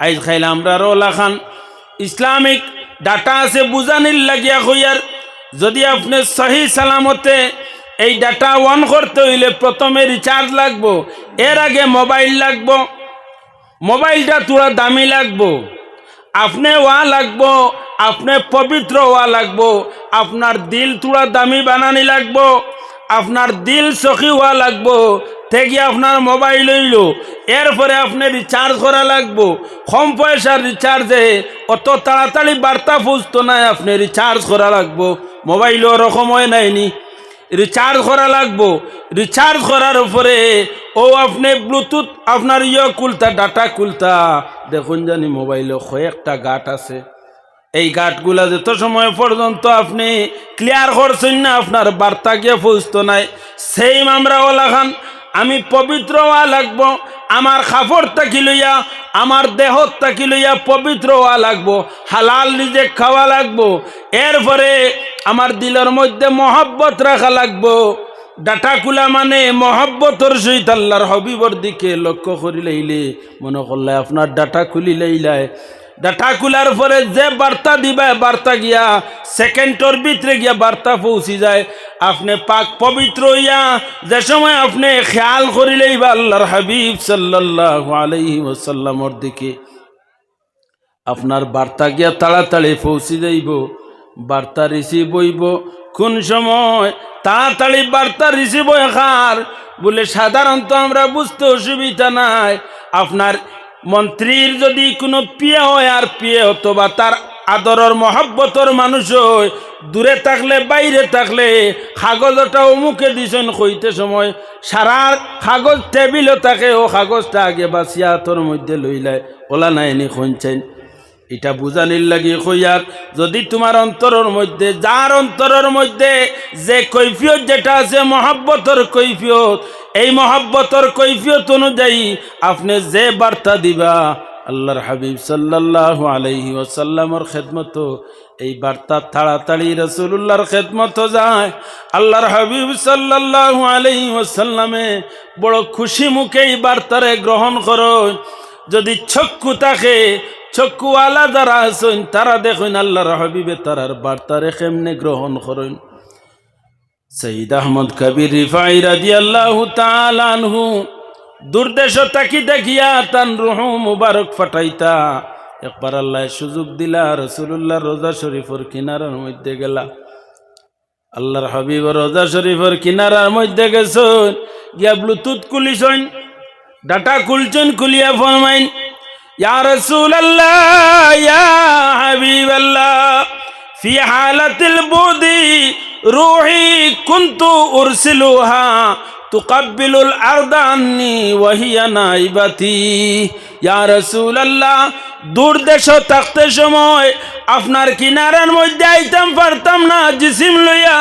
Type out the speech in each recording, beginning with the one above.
আইজ খাইলে আমরা রোলা খান। Islamic data আছে, বুঝানির লাগিয়া হইয়ার। যদি আপনি সহি সালামতে এই ডাটা অন করতে হইলে প্রথমে রিচার্জ লাগবো, এর আগে মোবাইল লাগবো মোবাইলটা তোরা দামি লাগবো, আপনি ওয়া লাগবো, আপনি পবিত্র ওয়া লাগবো, আপনার দিল তোরা দামি বানানি লাগবো। আপনার দিল সখী হওয়া লাগবো থেকে আপনার মোবাইল হইল। এরপরে আপনি রিচার্জ করা লাগবো। কম পয়সার রিচার্জে অত তাড়াতাড়ি বার্তা পৌঁছতো নাই, আপনি রিচার্জ করা লাগবো। মোবাইলও ওরকম হয় নাইনি। রিচার্জ করা লাগবো। রিচার্জ করার উপরে, ও আপনি ব্লুটুথ আপনার ইয়ে কুলতা ডাটা কুলতা দেখুন জানি মোবাইলে কয়েকটা গাট আছে। এই গাটগুলা যত সময় পর্যন্ত আপনি ক্লিয়ার করছেন না, আপনার বার্তা গিয়ে পৌঁছতো নাই। সেই আমরা ওলা খান, আমি পবিত্র হওয়া লাগব, আমার খাফর তাকি লইয়া, আমার দেহ তাকি লইয়া পবিত্র হওয়া লাগবো, হালাল নিজে খাওয়া লাগবো, এরপরে আমার দিলের মধ্যে মহব্বত রাখা লাগবো। ডাটা কুলা মানে মহব্বতর সহিত আল্লাহর হবিবর দিকে লক্ষ্য করি লইলে মনে করলে আপনার ডাটা খুলি লইলায়। ডাটা কুলার পরে যে বার্তা দিবা, বার্তা গিয়া সেকেন্ডর ভিতরে গিয়া বার্তা পৌঁছি যায়। আপনি পাক পবিত্র হইয়া, যে সময় আপনি খেয়াল করিলেই বা আল্লাহর হাবিব সাল্লাহ আলাইহি ওসাল্লামর দিকে। আপনার বার্তা গিয়া তাড়াতাড়ি পৌঁছে যাইব, বার্তা রিসিভ হইব। কোন সময় তাড়াতাড়ি বার্তা রিসিভ হয়, খার। বলে সাধারণত আমরা বুঝতে অসুবিধা নাই। আপনার মন্ত্রীর যদি কোনো পিয়ে হয় আর পিয়ে বা তার আদরের মহব্বতর মানুষ হয়, দূরে থাকলে, বাইরে থাকলে, কাগজটা অমুকে দিছেন কইতে সময়, সারা কাগজ টেবিলও থাকে, ও কাগজটা আগে বাসিয়া তোর মধ্যে লইলায় ওলা নাইনি খুঁজছেন। এটা বুঝানির লাগি কইয়ার যদি তোমার অন্তরের মধ্যে, যার অন্তরের মধ্যে যে কৈফিয়ত যেটা আছে, মহাব্বতর কৈফিয়ত, এই মহাব্বতর কৈফিয়ত অনুযায়ী আপনি যে বার্তা দিবা, আল্লাহর হাবিব সাল্লাহ আলাইহি ওসাল্লামর খেদমত, এই বার্তা তাড়াতাড়ি রসুল্লাহর খেদমত যায়। আল্লাহর হাবিব সাল্লাহ আলাইহি ওসাল্লামে বড় খুশি মুখে এই বার্তারে গ্রহণ করো। যদি চক্ষু থাকে চক্ষুওয়ালা যারা আছেন, তারা দেখুন আল্লাহর হাবিবে তারার বার্তারে কেমনে গ্রহণ করেন। সঈদ আহমদ কবির রিফাই রাজি আল্লাহ তালানহু দুর্দেশ তাকি দেখিয়া তান রুহু মুবারক ফাটাইতা। একবার আল্লাহ সুযোগ দিলা রসুল্লাহ রোজা শরীফর কিনারার মধ্যে গেলা। আল্লাহর হাবিব রোজা শরীফর কিনারার মধ্যে গেছন। গিয়া ব্লুটুথ খুলিছন, ডাটা খুলছেন, খুলিয়া ফরমাইন يا رسول الله يا حبيب الله في حالة البود روحي كنت أرسلها تقبل الأرض عني وهي نائبتي يا رسول الله দূর দেশ থাকতে সময় আপনার কিনারার মধ্যে আইতাম পারতাম না জিসিম লইয়া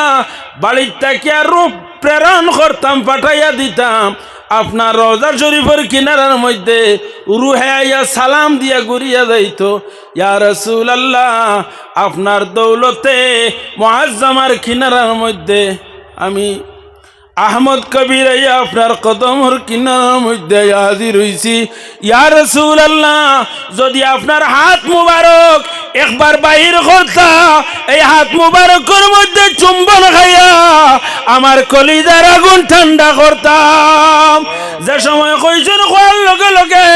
বাড়ির থেকে রূপ প্রেরণ করতাম, পাঠাইয়া দিতাম। আপনার রোজা শরীফের কিনারার মধ্যে রুহে আইয়া সালাম দিয়া ঘুরিয়া যাইত। ইয়া রসুল আল্লাহ আপনার দৌলতে মহাজ্জামার কিনারার মধ্যে আমি আহমদ কবির আপনার কদমর কিনারার মধ্যে হাজির হইছি। ইয়া রসুল আল্লাহ যদি আপনার হাত মুবারক একবার বাহির করতা, এই হাত মুবারকের মধ্যে চুম্বন খাইয়া আমার কলিজার আগুন ঠান্ডা করতাম। যে সময় কইছেন, খোয়ার লগে লগে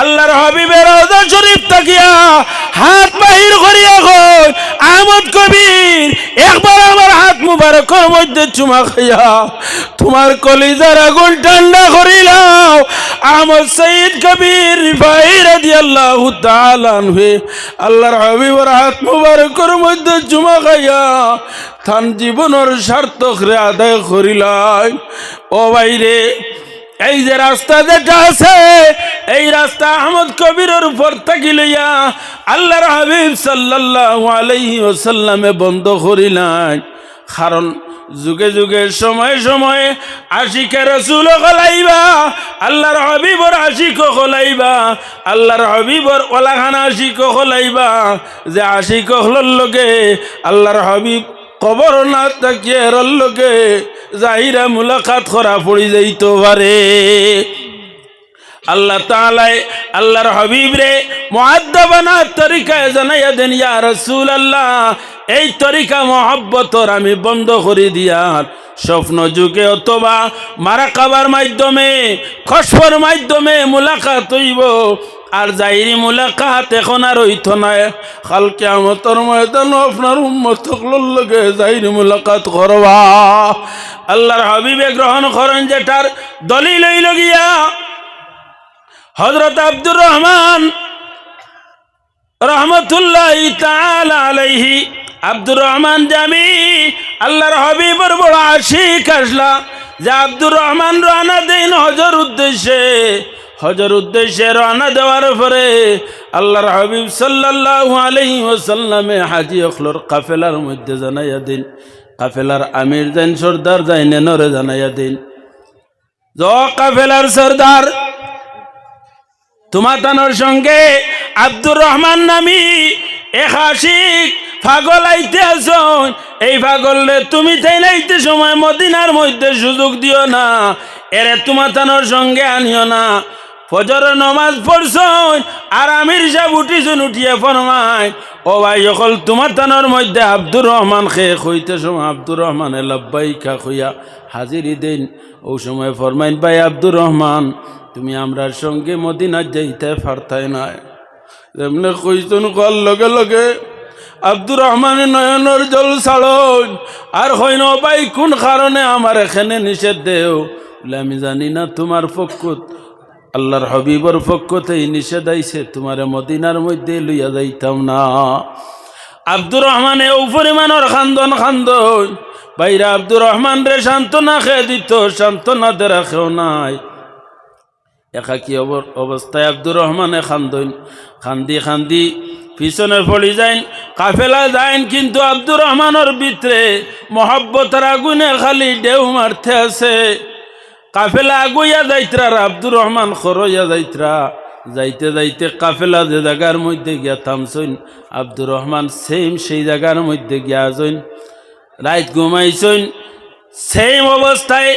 আল্লাহর হাবিবের রওজা শরীফ তাকিয়া হাত বাহির করিয়া কই আহমদ কবির, একবার আমার হাত মুবারকের মধ্যে চুমা খাইয়া তোমার কলিজার আগুন ঠান্ডা করিলাম আহমদ সঈদ কবির রিফাই রাদিয়াল্লাহু তাআলা আনহু, আল্লাহর হাবিবের হাত মুবারকর মধ্যে জুমা খাইয়া থান জীবনের সার্থক রে আদায় করিলাই। ও বাইরে এই যে রাস্তা যেটা আছে, এই রাস্তা আহমদ কবিরের উপর থাকি লইয়া আল্লাহর হাবিব আলাই আলাইহি সাল্লামে বন্ধ করিলাই। কারণ যুগে যুগে, সময় সময়ে আশিকে রসুল গলাইবা, আল্লাহর হবিবর আশিক খলাইবা আল্লাহর হবিবর ওলাখানা আশিক খলাইবা যে আশিক হলর লোকে আল্লাহর হবিব কবর না তাকিয়ে লোকে জাহিরা মুলাকাত করা পড়ি যাইতে পারে। আল্লাহ তাআলাই আল্লাহর হাবিব রে মুআদ্দাবানা তরিকায় জানাইয়া দেন, ইয়া রাসূল আল্লাহ এই তরিকা মহব্বতর আমি বন্ধ করে দিয়ার স্বপ্ন যুগে অথবা মারা খাবার মাধ্যমে খসফর মাধ্যমে মুলাকাত হইব। আর যাইরি মুলাকাত এখন আর হইত নাই কাল কেমতর ময়দান আপনার সকলের লগে যাইরি মুলাকাত করবা। আল্লাহর হাবিবে গ্রহণ করেন যেটার দলিল গিয়া হজরত আব্দুর রহমান রহমতুল্লাহ আব্দুর রহমান জামি আল্লাহর হাবিবর বড় আশিক আসলা। যে আব্দুর রহমান রানা দিন হজর উদ্দেশ্যে হজর উদ্দেশ্যে রানা দেওয়ার পরে আল্লাহর হাবিব সাল্লাল্লাহু আলাইহি ওয়াসাল্লামে হাজি অখলর কাফেলার মধ্যে জানাইয়া দিন। কাফেলার আমির যাইন সর্দার যাইন নরে জানাইয়া দিন। জ কাফেলার সর্দার তোমাতানোর সঙ্গে আব্দুর রহমান নামি এক আশিক পাগল আইতে আসন। এই পাগলে তুমি তাই নাইতে সময় মদিনার মধ্যে সুযোগ দিও না। এরে তোমাতানোর সঙ্গে আনিও না। ফজর নমাজ পড়ছন আর আমির সাহেব উঠিছুন, উঠিয়ে ফরমায়, ও ভাই সকল তোমার তানোর মধ্যে আব্দুর রহমান খেয়ে হইতে সময় আব্দুর রহমানে লব্বাই খা খুইয়া হাজিরি দিন। ও সময় ফরমাইন, ভাই, আব্দুর রহমান তুমি আমরার সঙ্গে মদিনার যাইতে পারতাই নাই এমনি কইতন কল লগে লগে, আব্দুর রহমানের নয়নের জল ছাড়ন। আর হইন ভাই, কোন কারণে আমার এখানে নিষেধ দেও? বলে, আমি জানি না তোমার পক্ষত আল্লাহর হবিবর পক্ষতেই নিষেধ আইছে, তোমার মদিনার মধ্যে লইয়া যাইতাম না। আব্দুর রহমানে ও পরিমাণর খান্দন খান্দন। বাইরা আব্দুর রহমান রে সান্ত্বনা খেয়ে দিত, সান্ত্বনা দে রাখেও নাই। একাকি অব- অবস্থায় আব্দুর রহমানে খান্দইন। খান্দি খান্দি পিছনে পড়ি যাইন, কাফেলা যাইন, কিন্তু আব্দুর রহমানের ভিতরে মহব্বতের আগুনে খালি ঢেউ মারতে আছে। কাফেলা আগুইয়া যাইত্রা আব্দুর রহমান খরইয়া যাইত্রা। যাইতে যাইতে কাফেলা যে জায়গার মধ্যে গিয়া থামছইন, আব্দুর রহমান সেম সেই জায়গার মধ্যে গিয়া যাইন রাইত ঘুমাইছইন সেম অবস্থায়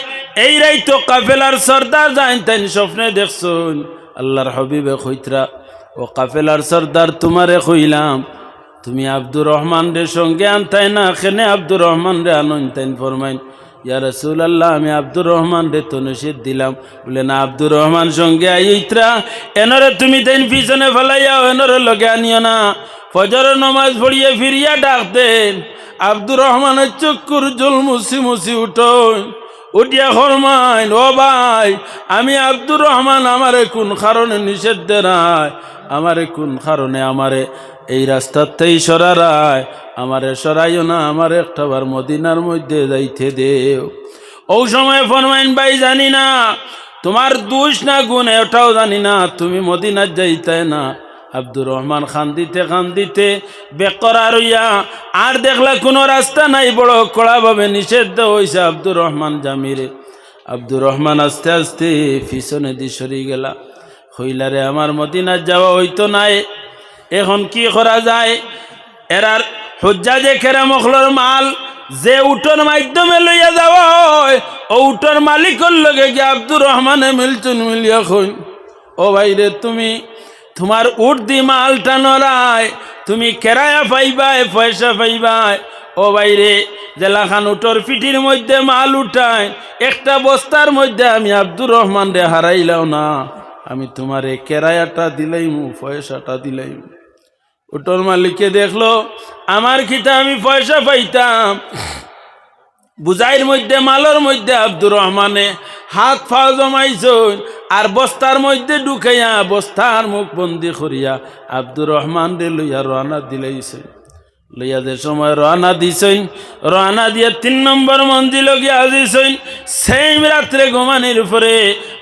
এই রাইতো কাফেলার সর্দার জানতেন স্বপ্নে দেখছুন। আল্লাহর হবিবে কইত্রা ও কাফেলার সর্দার, তোমারে কইলাম, তুমি আব্দুর রহমান রে সঙ্গে আনতাই না এখানে আব্দুর রহমান রে আনতেন ফরমাইন। ইয়া রসুল আল্লাহ আমি আব্দুর রহমান রে তো দিলাম। বলে, না, আব্দুর রহমান সঙ্গে আইত্রা এনরে তুমি তাইন পিছনে ফেলাইয়াও এনরে লগে আনিও না। ফজর নমাজ পড়িয়ে ফিরিয়া ডাক দেন। আব্দুর রহমানের চক্কুর জল মুসি মুসি উঠোন উঠিয়া ফরমাইন, ও ভাই, আমি আব্দুর রহমান, আমারে কোন কারণে নিষেধ দে নাই আমারে কোন কারণে আমারে এই রাস্তাতেই সরারায় আমারে সরাইও না, আমার একটাবার মদিনার মধ্যে যাইতে দেও। ও সময় ফরমাইন, ভাই, জানি না, তোমার দোষ না, গুণ এটাও জানি না, তুমি মদিনার যাইতে না। আব্দুর রহমান খান দিতে খান দিতে, বেকরা রইয়া, আর দেখলা কোনো রাস্তা নাই, বড় কড়াভাবে নিষেধ হয়েছে আব্দুর রহমান জামিরে। আব্দুর রহমান আস্তে আস্তে পিছনে দি সরি গেলা। হইলারে আমার মদিনার যাওয়া হইতো নাই। এখন কি করা যায়? এরার হজ্জা যে খেরা মখলর মাল যে উটোর মাধ্যমে লইয়া যাওয়া হয়, ও উটোর মালিকর লগে গিয়ে আব্দুর রহমানে মিলচুন মিলিয়া কইন ও ভাই রে, তুমি তোমার উঠ দি মালটা নড়ায় তুমি কেরায়া পাইবাই, পয়সা পাইবাই। ও বাইরে জেলাখান উটোর পিঠির মধ্যে মাল উঠায় একটা বস্তার মধ্যে আমি আব্দুর রহমান রে হারাইলাও না। আমি তোমারে কেরায়াটা দিলাইম, পয়সাটা দিলাইম। উটোর মালিককে দেখল, আমার খিতা আমি পয়সা পাইতাম। বুঝাইয়ের মধ্যে, মালর মধ্যে আব্দুর রহমানে হাত ফা জমাইছ আর বস্তার মধ্যে ঢুকাইয়া বস্তার মুখ বন্দি করিয়া আব্দুর রহমান রে লইয়া রানা দিলাইছে লইয়া যে সময় রানা দিছেন রানা দিয়ে তিন নম্বর মন্দির গিয়া দিছেন সেম রাত্রে ঘুমানির উপরে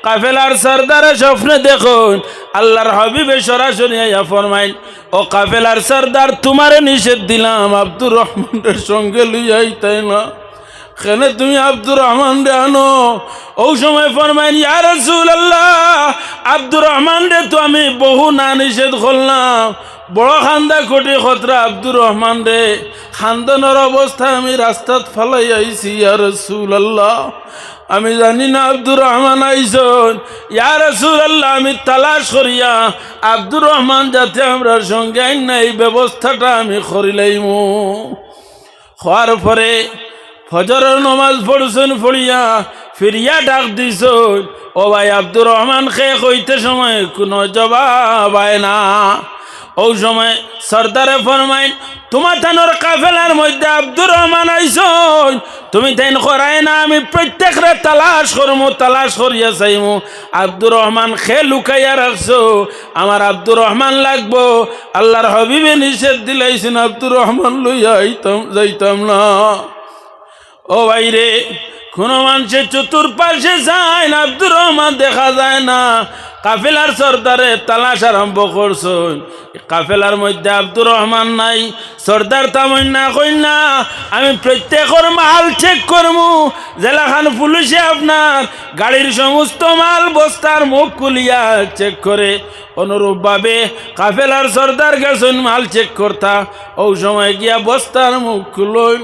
কাফেলার সর্দারে স্বপ্নে দেখুন, আল্লাহর হবিবে সরাসরি আইয়া ফরমাইন ও কাফেলার সর্দার, তোমারে নিষেধ দিলাম, আব্দুর রহমানের সঙ্গে লইয়াই তাই না। কেনে তুমি আব্দুর রহমান রে আনো? ও সময় ফরমাইন ইয়া রাসূলুল্লাহ, আব্দুর রহমান রে তো আমি বহু না নিষেধ করলাম। বড় খান্দা কোটি খতরা আব্দুর রহমান রে। খান্দনের অবস্থায় আমি রাস্তাত ফেলাই আইছি, ইয়া রাসূলুল্লাহ। আমি জানি না আব্দুর রহমান আইসন। ইয়া রাসূলুল্লাহ, আমি তালাশ করিয়া আব্দুর রহমান যাতে আমরা সঙ্গে আইন এই ব্যবস্থাটা আমি করিলাইমু হওয়ার পরে ফজরের নমাজ পড়ছেন পড়িয়া ফিরিয়া ডাক দিছ ও ভাই আব্দুর রহমান খে কইতে সময় কোনো জবাব আয় না। ওই সময় সর্দারে ফরমাইন, তোমার থানোর কাফেলার মধ্যে আব্দুর রহমান আইসন। তুমি তাইন করাই না, আমি প্রত্যেকরে তালাশ করমু, তালাশ করিয়া চাইমু। আব্দুর রহমান খে লুকাইয়া রাখছো, আমার আব্দুর রহমান লাগবো। আল্লাহর হবিবে নিষেধ দিলাইছেন, আব্দুর রহমান লইয়া যাইতাম না। ও ভাইরে কোনো মানুষের চতুর্পাশে যায় না, আব্দুর রহমান দেখা যায় না। কাফেলার সর্দারে তালাশ আরম্ভ করছেন। কাফেলার মধ্যে আব্দুর রহমান নাই, সর্দার তামন না কই না, আমি প্রত্যেকের মাল চেক করমু। জেলাখান পুলিশে আপনার গাড়ির সমস্ত মাল বস্তার মুখ খুলিয়া চেক করে। অনুরূপভাবে কাফেলার সর্দার গেছেন মাল চেক করতা। ওই সময় গিয়া বস্তার মুখ খুলন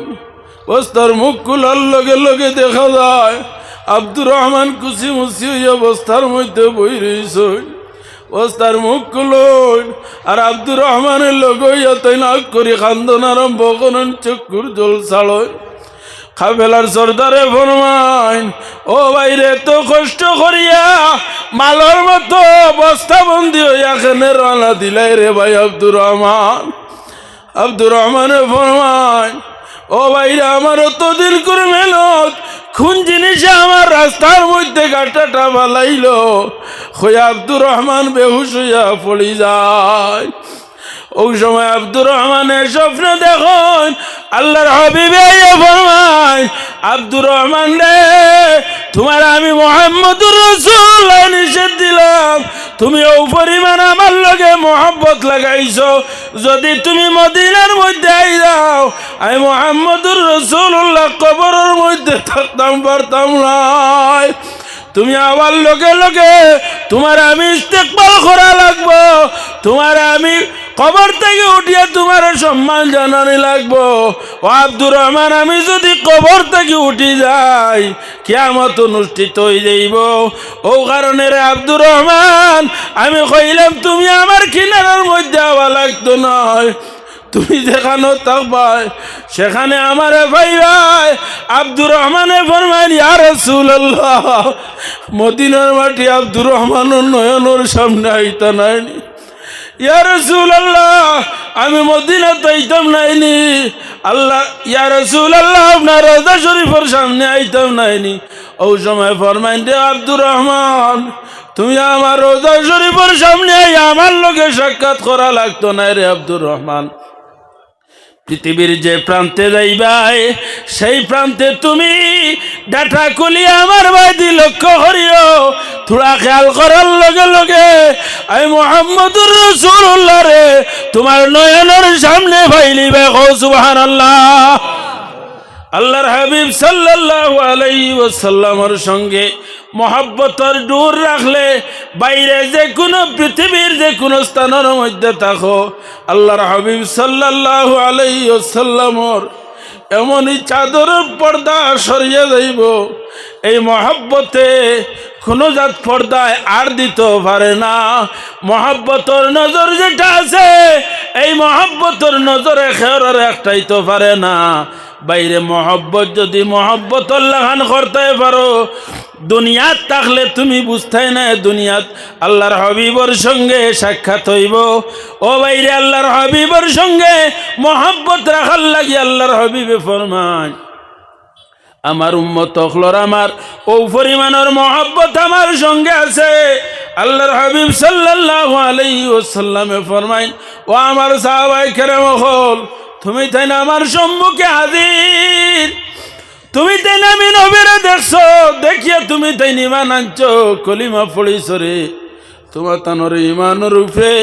বস্তার মুখ খোলার লগে লগে দেখা যায়, আব্দুর রহমান মুসি হইয়া বস্তার মধ্যে বই রইছেন বস্তার মুখ খুলন আর আব্দুর রহমানের লগ হইয়া তাই নাক করি খান্দন আরম্ভ করেন, চক্ষুর জল ছাড়ন খাবেলার সর্দারে ফরমাইন, ও বাইরে তো কষ্ট করিয়া মালর মতো বস্তাবন্দি হইয়া খেনে রানা দিলাই রে ভাই আব্দুর রহমান। আব্দুর রহমানে ফরমাইন ও ভাইরা আমার অত দিন করে মেলত খুন জিনিসে আমার রাস্তার মধ্যে গাটাটা বালাইল। হয়ে আব্দুর রহমান বেহুশ হইয়া পড়ি যায়। ওই সময় আব্দুর রহমানের স্বপ্ন দেখুন। আল্লাহর হাবিবে ফরমায়, আব্দুর রহমান রে, তোমার আমি মোহাম্মদুর রসুল নিষেধ দিলাম। তুমি ও পরিমাণ আমার লগে মোহাব্বত লাগাইছো। যদি তুমি মদিনার মধ্যে আই যাও আমি মোহাম্মদুর রসুল্লাহ কবরের মধ্যে থাকতাম, পারতাম নাই। তুমি আবার লগে লগে তোমার আমি ইস্তেকবাল করা লাগবো। তোমার আমি কবর থেকে উঠিয়া তোমার সম্মান জানানি লাগবো। ও আব্দুর রহমান, আমি যদি কবর থেকে উঠি যাই কেমত অনুষ্ঠিত হয়ে যাইব। ও কারণে রে আব্দুর রহমান, আমি কইলাম, তুমি আমার কিনারার মধ্যে আবার লাগতো নয় তুমি যেখানে থাকবাই সেখানে আমার ভাই ভাই আব্দুর রহমানে ফরমান ইয়া রাসূলুল্লাহ, মদিনার মাটি আব্দুর রহমানের নয়নের সামনে আইতা নাইনি। ইয়া রাসূলুল্লাহ, আমি মদিনা তাইতাম নাইনি আল্লাহ, ইয়া রাসূলুল্লাহ, আপনার রোজা শরীফের সামনে আইতাম নাইনি ওই সময় ফরমাইন দে আব্দুর রহমান, তুমি আমার রোজা শরীফের সামনে আমার লোকে সাক্ষাৎ করা লাগতো না রে আব্দুর রহমান। পৃথিবীর যে প্রান্তে যাইবাই, সেই প্রান্তে তুমি ডাটা খুলি আমার বাইদি লক্ষ্য করিও। থোড়া খেয়াল করার লগে লগে আমি মোহাম্মদুর রসুল্লাহ রে, তোমার নয়নের সামনে ভাইলিবে কৌ সুবাহান আল্লাহ আল্লাহর হাবিব সাল্লাল্লাহু আলাইহি ওয়াসাল্লামের সঙ্গে মহাব্বতর দূর রাখলে বাইরে যে কোনো পৃথিবীর যে কোনো স্থানের মধ্যে থাকো। আল্লাহর হাবিব সাল্লাল্লাহু আলাইহি ওয়াসাল্লামর এমনই চাদরের পর্দা সরিয়ে যাইব এই মহাব্বতে কোনো জাত পর্দায় আর দিতে পারে না। মহাব্বতর নজর যেটা আছে, এই মহাব্বতর নজরে খেয়ার একটাই তো পারে না। বাইরে মহব্বত, যদি মহব্বতর লাগান করতে পারো, দুনিয়াত থাকলে তুমি বুঝতে না, দুনিয়াত আল্লাহর হবিবর সঙ্গে সাক্ষাৎ হইব। ও বাইরে আল্লাহর হবিবর সঙ্গে মহব্বত রাখার লাগি আল্লাহর হবিবে ফরমান আমার উম্মত অখলর আমার, ও পরিমাণের মহব্বত আমার সঙ্গে আছে। আল্লাহর হাবিব সাল্লাল্লাহু আলাইহি ওয়াসাল্লামে ফরমাইন ও আমার সাহাবাই কেরাম হল তুমি তাই না আমার সম্মুখে হাজির? তুমি তাই না আমি নবীরে দেখছ দেখিয়া তুমি তাই নিমান আনছো? কলিমা পড়িছ রে তোমার তানোর ইমান রূপে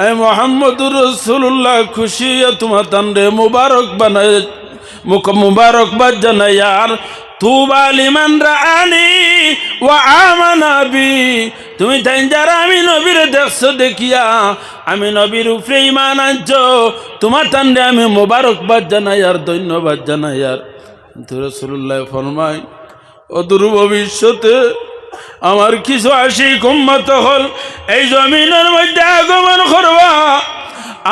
আই মোহাম্মদুর রসুল্লাহ খুশি তোমার তান রে মুবারক বানায় মুখ মুবারকবাদ জানাই। আর তুবা লিমান রানি ওয়া আমানা বি। তুমি তাই আমি নবীর দেখছ, দেখিয়া আমি নবীর উপরে ইমান আনছো। তোমার তান্ডে আমি মোবারকবাদ জানাই আর ধন্যবাদ জানাই আর। কিন্তু রসুল্লাহ ফরমাই অদূর ভবিষ্যতে আমার কিছু আসি উম্মত হল, এই জমিনের মধ্যে আগমন করবা।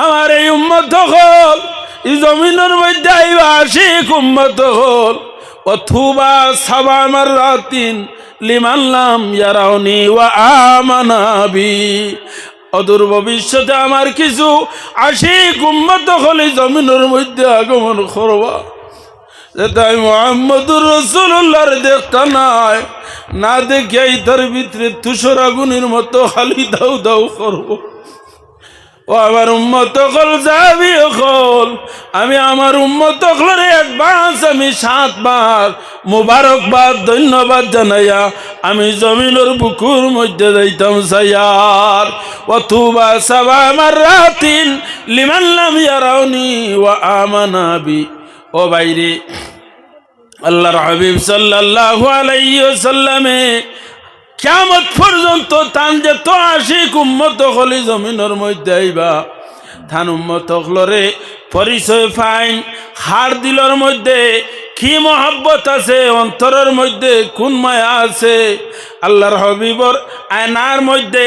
আমার এই উম্মত হল, এই জমিনের মধ্যে আইবা আসি উম্মত হল। অথবা সাবা আমার রাতিন লিমাল্লাম ইয়ারাউনি ওয়া আমানাবি অদূর ভবিষ্যতে আমার কিছু আসি উম্মত হলে জমিনের মধ্যে আগমন করবা। তাই মোহাম্মদুর রসুল্লাহর দেখতা নাই না দেখে তার ভিতরে তুষর আগুনের মতো খালি দাউ দাউ করব। ও আমার উম্মত কল যাবি কল আমি আমার উম্মত কলরে অ্যাডভান্স আমি সাতবার মুবারকবাদ, ধন্যবাদ জানাইয়া আমি জমিনের বুকুর মধ্যে যাইতাম সাইয়ার। অথবা সাবা আমার রাতিন লিমাল্লাম ইয়ারাউনি ওয়া আমানাবি ও বাইরে আল্লাহর হাবিব সাল্লাল্লাহু আলাইহি কিয়ামত পর্যন্ত তান যে তো আসি উম্মত হলি জমিনের মধ্যে আইবা। থান উম্মত হলরে পরিচয় ফাইন হাড় দিলর মধ্যে কি মহাব্বত আছে, অন্তরের মধ্যে কোন মায়া আছে। আল্লাহর হবিবর আয়নার মধ্যে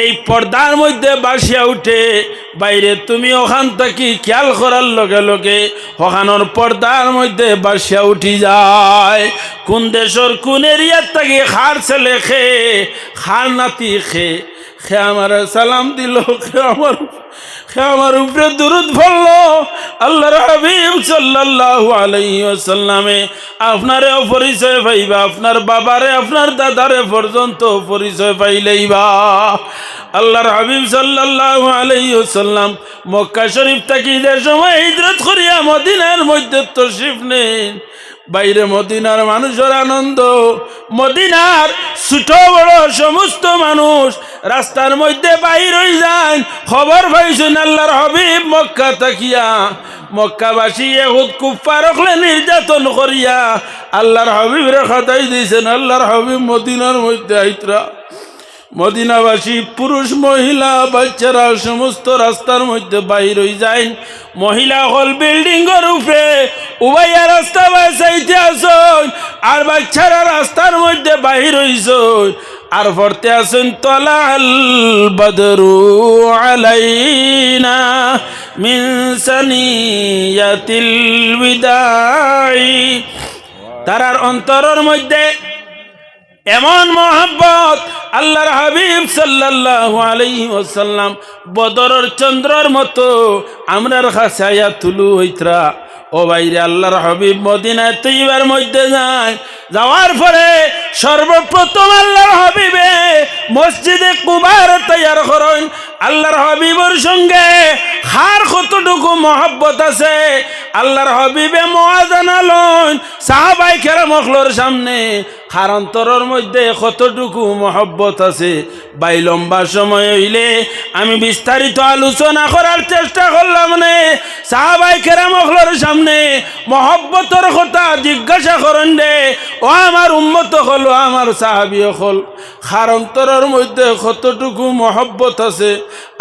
এই পর্দার মধ্যে বাসিয়া উঠে, বাইরে তুমি ওখান থেকে খেয়াল করার লগে লগে ওখানোর পর্দার মধ্যে বাসিয়া উঠি যায়। কোন দেশের কোন এরিয়ার থেকে খার ছেলে খে, খার নাতি খে খে আমার সালাম দিল, খে আমার আমার উপরে দুরুদ ফলল আল্লাহর হাবিব সাল্লাল্লাহু আলাইহি আপনারে পরিচয় পাইবা, আপনার বাবারে, আপনার দাদারে পর্যন্ত পরিচয় পাইলেইবা আল্লাহর হাবিব সাল্লাল্লাহু আলাইহি মক্কা শরীফ থেকে যে সময় হিজরত করিয়া মদিনার মধ্যে তশরিফ নেন বাইরে মদিনার মানুষের আনন্দ। মদিনার ছোট বড় সমস্ত মানুষ রাস্তার মধ্যে বাইর হয়ে যায় খবর পাইছেন আল্লাহর হবিব মক্কা তাকিয়া। মক্কাবাসী নির্যাতন করিয়া আল্লাহর হবিবের খাতাই দিয়েছেন, আল্লাহর হবিব মদিনার মধ্যে আইতরা। মদিনাবাসী, পুরুষ, মহিলা, বাচ্চারা সমস্ত রাস্তার মধ্যে বাইর হয়ে যায়। মহিলা হল বিল্ডিং উপরে উভয়া রাস্তা বাসাইতে আসন, আর বাচ্চারা রাস্তার মধ্যে বাহির হইছ আর পড়তে আসেন তলা আল বদরু আলাইনা বিদাই। তারার অন্তরের মধ্যে এমন মহাব্বত আল্লাহর হাবিব সাল্লাল্লাহু আলাইহি ওয়াসাল্লাম বদরের চন্দ্রর মতো আমরার খাসায়া তুলু হইতরা। ও বাইরে আল্লাহর হাবিব মদিনায় তৈবার মধ্যে যায়, যাওয়ার পরে সর্বপ্রথম আল্লাহর হাবিবে মসজিদে কুবার তৈয়ার করেন। আল্লাহর হাবিবর সঙ্গে হার কতটুকু মহব্বত আছে? আল্লাহর হাবিবে মহাজানালন সাহাবাই খেরা মখলোর সামনে হার অন্তরের মধ্যে কতটুকু মহব্বত আছে? বাই লম্বা সময় হইলে আমি বিস্তারিত আলোচনা করার চেষ্টা করলাম মানে সাহাবাই খেরা মখলোর সামনে মহব্বতর কথা জিজ্ঞাসা করেন দে ও আমার উন্মত হল আমার সাহাবি হল। হার অন্তরের মধ্যে কতটুকু মহব্বত আছে?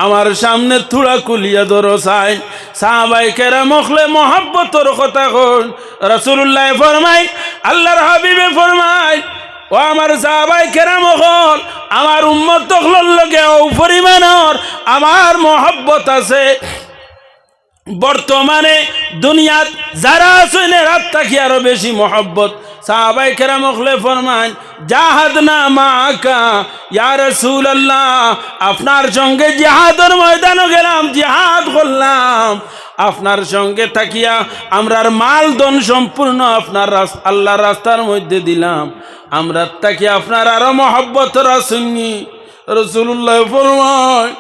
আমার সামনে থুড়া কুলিয়া ধরো চাই সাহাবাই কেরা মখলে মহব্বতর কথা কন। রসুল্লাহ ফরমাই আল্লাহর হাবিবে ফরমাই ও আমার সাহাবাই কেরা মখল আমার উম্মত তখলর লগে ও পরিমাণর আমার মহব্বত আছে। বর্তমানে দুনিয়াত যারা আছেন রাত থাকি আরও বেশি মহব্বত। সাহাবাই কেরাম ওখলে ফরমান, জাহাদ না মাকা ইয়া আল্লাহ আপনার সঙ্গে জিহাদের ময়দানে গেলাম, জিহাদ করলাম। আপনার সঙ্গে থাকিয়া আমরার মাল ধন সম্পূর্ণ আপনার আল্লাহর রাস্তার মধ্যে দিলাম। আমরা তাকে আপনার আরও মহব্বত রাসুনি রসুল্লাহ ফরমায়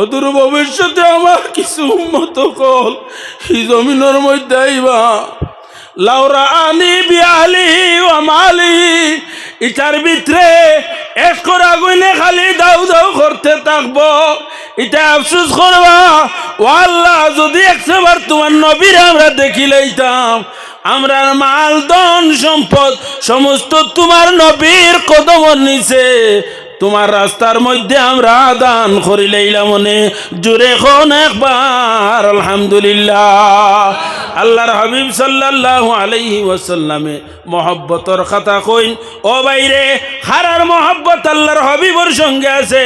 অদূর ভবিষ্যতে আমার কিছু উন্মত কল জমিনের মধ্যে আইবা। লাউরা আনি বিয়ালি আমালি ইটার ভিতরে এক করা খালি দাউ দাউ করতে থাকব। এটা আফসুস করবা, ও আল্লাহ, যদি একবার তোমার নবীর আমরা দেখি লইতাম, আমরা মাল, ধন, সম্পদ, সমস্ত তোমার নবীর কদমর নিচে তোমার রাস্তার মধ্যে আমরা দান করিলাইলাম মনে জুড়ে খন একবার, আলহামদুলিল্লাহ। আল্লাহর হাবিব সাল্লাল্লাহু আলাইহি ওয়াসাল্লামে মহব্বতর কথা কইন, ও বাইরে, হারার মহব্বত আল্লাহর হাবিবর সঙ্গে আছে।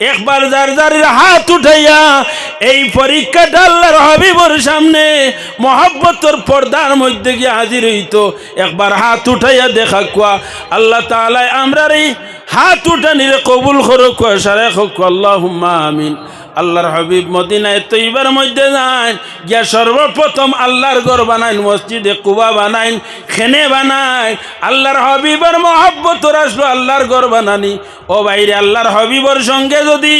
একবার যার যার হাত উঠাইয়া এই পরীক্ষাটা আল্লাহর হাবিবর সামনে মহব্বতর পর্দার মধ্যে গিয়ে হাজির হইতো। একবার হাত উঠাইয়া দেখা কুয়া। আল্লাহ তাআলা আমরার এই হাত উঠানির কবুল করো সারে হোক, আল্লাহুম্মা আমিন। আল্লাহর হাবিব মদিনায় তৈবার মধ্যে যান গিয়া সর্বপ্রথম আল্লাহর ঘর বানাইন, মসজিদে কুবা বানাইন, খেনে বানাই আল্লাহর হাবিবর মহব্বত আসলো আল্লাহর ঘর বানানি। ও বাইরে আল্লাহর হাবিবর সঙ্গে যদি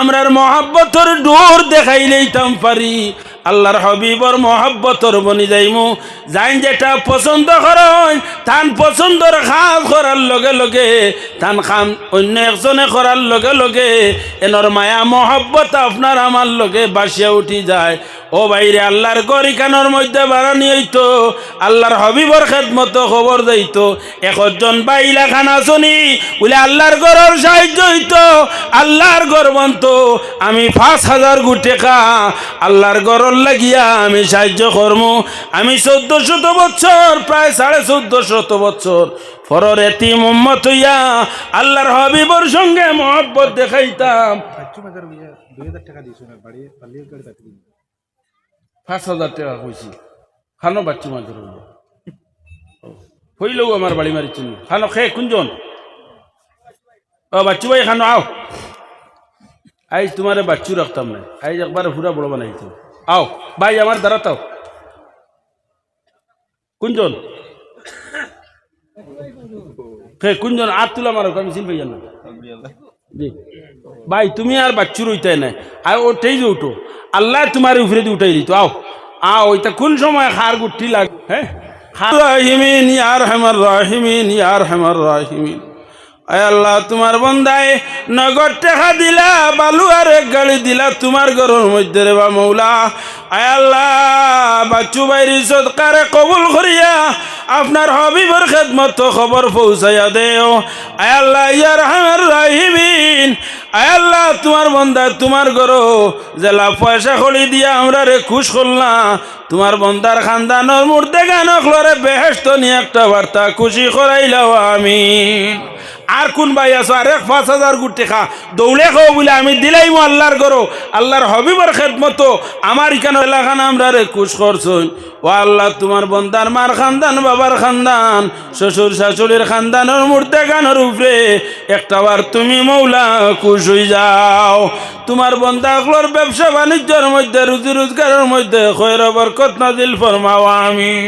আমরার মহব্বতর ডোর দেখাই লইতাম পারি। আল্লাহর হবিবর মহব্বতর বনি যাইমু। যাই যেটা পছন্দ করেন তান পছন্দর খাম করার লগে লগে, তান খাম অন্য একজনে করার লগে লগে এনর মায়া মহাব্বত আপনার আমার লগে বাসিয়া উঠি যায়। ও বাইরে আল্লাহর গরিকানোর মধ্যে বাড়ানি হইতো, আল্লাহর হবিবর খেদমত খবর দিত একজন বাইলা খানা শুনি, বলে আল্লাহর গরর সাহায্য হইতো, আল্লাহর গর্বন্ত আমি পাঁচ হাজার গুটেকা আল্লাহর গরর লাগিয়া আমি সাহায্য করম। আমি চোদ্দ শত বছর, প্রায় সাড়ে চোদ্দ শত বছর ফরর এতি মোহাম্মত হইয়া আল্লাহর হবিবর সঙ্গে মহব্বত দেখাইতাম। টাকা দিয়েছ না বাড়ি পালিয়ে গাড়ি তাতে দিন পাঁচ হাজার টাকা কইছি। খানো বাচ্চু মাঝে হইলেও আমার বাড়ি মারিছেন খানো, খে, কুঞ্জন। ও, বাচ্চু ভাই, খানো, আও। আইজ তোমারে বাচ্চু রাখতাম না। আইজ একবার পুরা বড় বানাইতো আও, ভাই, আমার দ্বারা তাও কুঞ্জন। খে, কুঞ্জন, আর তুলা মারো আমি চিন পাই না। জি ভাই, তুমি আর বাচ্চুর ওইটাই নাই। আর ওটাই যে উঠো। আল্লাহ তোমার উপরে দিয়ে উঠাই দিত। আও। আও, ওইটা কোন সময় হার গুটি লাগে হ্যাঁ রাহিমিন, ইয়ার হেমার রাহিমিন, ইয়ার হেমার রাহিমিন। আল্লাহ, তোমার বন্দায় নগদ টাকা দিলা বালু আর এক গাড়ি দিলা, তোমার ঘরের মধ্যে রে বা মৌলা। আয় আল্লাহ, বাচ্চু বাইরি সৎকারে কবুল করিয়া আপনার হবিবর খেদমত খবর পৌঁছাইয়া দেও। আয় আল্লাহ ইয়ার হামার রাহিমিন। আয় আল্লাহ, তোমার বন্দা তোমার গরো জেলা পয়সা খড়ি দিয়া আমরা রে খুশ করলাম। তোমার বন্দার খানদানোর মূর্তে গান খলরে বেহেস্ত নিয়ে একটা বার্তা খুশি করাইলাও আমিন। আর কোন ভাই আছো? আর এক পাঁচ হাজার গুটি খা। দৌড়ে খাও বলে আমি দিলাই মো আল্লাহর করো আল্লাহর হবিবর খেদমত আমার ইখানে এলাকান আমরা রে খুশ করছই ও আল্লাহ, তোমার বন্দার মার খানদান, বাবার খানদান, শ্বশুর শাশুড়ির খানদানের মূর্তে গানের উপরে একটাবার তুমি মৌলা খুশ হয়ে যাও। তোমার বন্দাগুলোর ব্যবসা বাণিজ্যের মধ্যে, রুজি রোজগারের মধ্যে, খৈর বরকত নাজিল ফরমাও আমি।